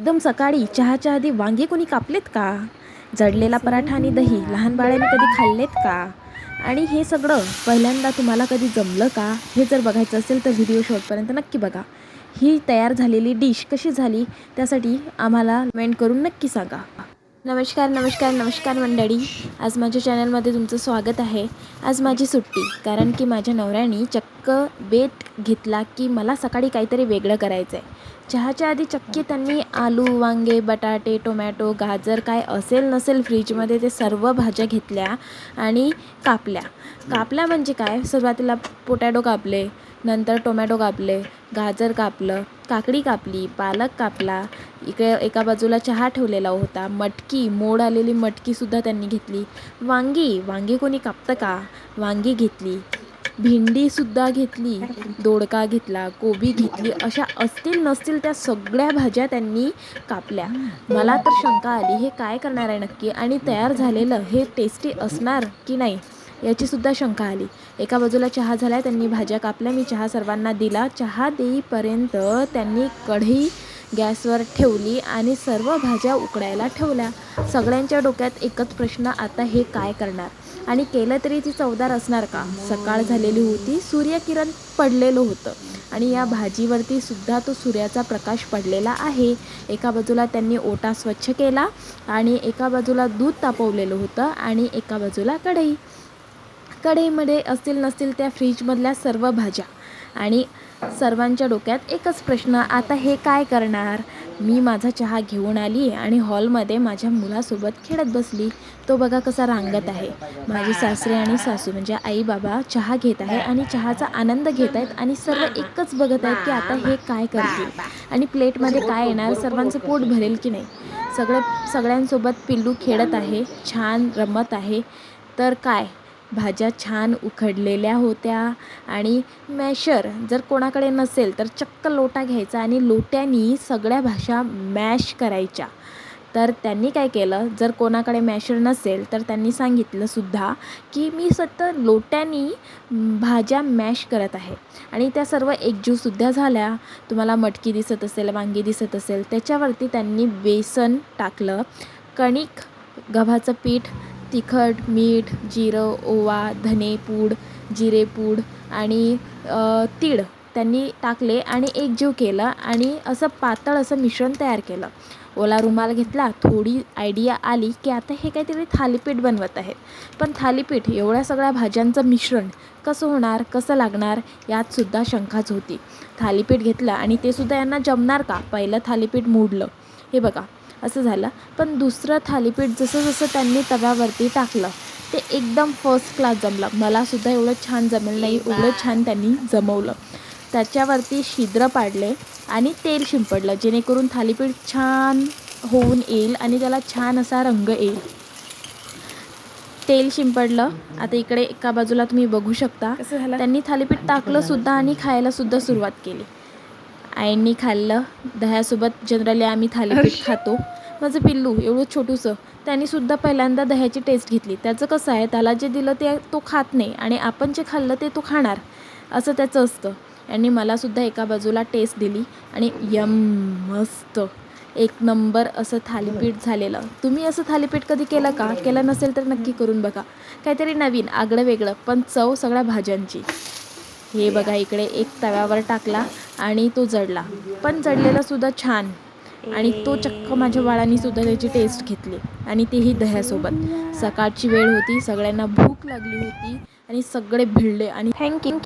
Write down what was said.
एकदम सकाळी चहाच्या आधी वांगे कोणी कापलेत का? जडलेला पराठा आणि दही लहान बाळाने कधी खाल्लेत का? आणि हे सगळं पहिल्यांदा तुम्हाला कधी जमलं का? हे जर बघायचं असेल तर व्हिडिओ शॉर्टपर्यंत नक्की बघा. ही तयार झालेली डिश कशी झाली त्यासाठी आम्हाला कमेंट करून नक्की सांगा. नमस्कार नमस्कार नमस्कार मंडळी. आज माझ्या चॅनलमध्ये तुमचं स्वागत आहे. आज माझी सुट्टी कारण की माझ्या नवऱ्याने चक्क बेट घेतला की मला सकाळी काहीतरी वेगळं करायचं आहे चहाच्या आधी चक्की त्यांनी आलू वांगे बटाटे टोमॅटो गाजर काय असेल नसेल फ्रीजमध्ये ते सर्व भाज्या घेतल्या आणि कापल्या. कापल्या म्हणजे काय? सुरुवातीला पोटॅटो कापले नंतर टोमॅटो कापले गाजर कापलं काकडी कापली पालक कापला इकडे एका बाजूला चहा ठेवलेला होता मटकी मोड आलेली मटकीसुद्धा त्यांनी घेतली. वांगी वांगी कोणी कापतं का? वांगी घेतली. भेंडीसुद्धा घेतली दोडका घेतला कोबी घेतली अशा असतील नसतील त्या सगळ्या भाज्या त्यांनी कापल्या. मला तर शंका आली हे काय करणार आहे नक्की? आणि तयार झालेलं हे टेस्टी असणार की नाही याचीसुद्धा शंका आली. एका बाजूला चहा झाला त्यांनी भाज्या कापल्या मी चहा सर्वांना दिला. चहा देईपर्यंत त्यांनी कढई गॅसवर ठेवली आणि सर्व भाज्या उकडायला ठेवल्या. सगळ्यांच्या डोक्यात एकच प्रश्न आता हे काय करणार? आणि केलं तरी ती चवदार असणार का? सकाळ झालेली होती सूर्यकिरण पडलेलं होतं. आणि या भाजीवरती सुद्धा तो सूर्याचा प्रकाश पडलेला आहे. एका बाजूला त्यांनी ओटा स्वच्छ केला आणि एका बाजूला दूध तापवलेलं होतं आणि एका बाजूला कढई. कढईमध्ये असतील नसतील त्या फ्रीजमधल्या सर्व भाज्या. आणि सर्वांच्या डोक्यात एकच प्रश्न आता हे काय करणार? मी माझा चहा घेऊन आली आणि हॉलमध्ये माझ्या मुलासोबत खेळत बसली. तो बघा कसा रांगत आहे. माझे सासरे आणि सासू म्हणजे आई बाबा चहा घेत आहे आणि चहाचा आनंद घेत आहेत आणि सर्व एकच बघत आहेत की आता हे काय करतील आणि प्लेटमध्ये काय येणार सर्वांचं पोट भरेल की नाही. सगळं सगळ्यांसोबत पिल्लू खेळत आहे छान रमत आहे. तर काय? भाज्या छान उखडलेल्या होत्या आणि मॅशर जर कोणाकडे नसेल तर चक्क लोटा घ्यायचा आणि लोट्यानी सगळ्या भाज्या मॅश करायच्या. तर त्यांनी काय केलं? जर कोणाकडे मॅशर नसेल तर त्यांनी सांगितलं सुद्धा की मी सतत लोट्यानी भाज्या मॅश करत आहे आणि त्या सर्व एकजीवसुद्धा झाल्या. तुम्हाला मटकी दिसत असेल वांगी दिसत असेल त्याच्यावरती त्यांनी बेसन टाकलं. कणिक गव्हाचं पीठ तिखट मीठ जिरं ओवा धनेपूड जिरेपूड आणि तीळ त्यांनी टाकले आणि एकजीव केलं आणि असं पातळ असं मिश्रण तयार केलं. ओला रुमाल घेतला थोडी आयडिया आली की आता हे काहीतरी थालीपीठ बनवत आहेत. पण थालीपीठ एवढ्या सगळ्या भाज्यांचं मिश्रण कसं होणार कसं लागणार यातसुद्धा शंकाच होती. थालीपीठ घेतलं आणि ते सुद्धा यांना जमणार का? पहिलं थालीपीठ मोडलं. हे बघा असं झालं. पण दुसरं थालीपीठ जसं जसं त्यांनी तव्यावरती टाकलं ते एकदम फर्स्ट क्लास जमलं. मलासुद्धा एवढं छान जमेल नाही एवढं छान त्यांनी जमवलं. त्याच्यावरती छिद्र पाडले आणि तेल शिंपडलं जेणेकरून थालीपीठ छान होऊन येईल आणि त्याला छान असा रंग येईल. तेल शिंपडलं. आता इकडे एका बाजूला तुम्ही बघू शकता? त्यांनी थालीपीठ टाकलं सुद्धा आणि खायला सुद्धा सुरुवात केली. आईंनी खाल्लं. दह्यासोबत जनरली आम्ही थालीपीठ खातो. माझं पिल्लू एवढं छोटूसं. त्यांनी सुद्धा पहिल्यांदा दह्याची टेस्ट घेतली. त्याचं कसं आहे त्याला जे दिलं ते तो खात नाही आणि आपण जे खाल्लं ते तो खाणार असं त्याचं असतं. आणि मलासुद्धा एका बाजूला टेस्ट दिली आणि यम मस्त. एक नंबर असं थालीपीठ झालेलं. तुम्ही असं थालीपीठ कधी केलं का? केलं नसेल तर नक्की करून बघा. काहीतरी नवीन आगळं वेगळं पण चव सगळ्या भाज्यांची. हे बघा इकडे एक तव्यावर टाकला. आणि तो जडला. पण जडलेला सुद्धा छान. आणि तो चक्क माझ्या बाळांनी सुद्धा त्याची टेस्ट घेतली. आणि तेही दह्यासोबत. सकाळची वेळ होती. सगळ्यांना भूक लागली होती. आणि सगळे भिडले. आणि थँक्यू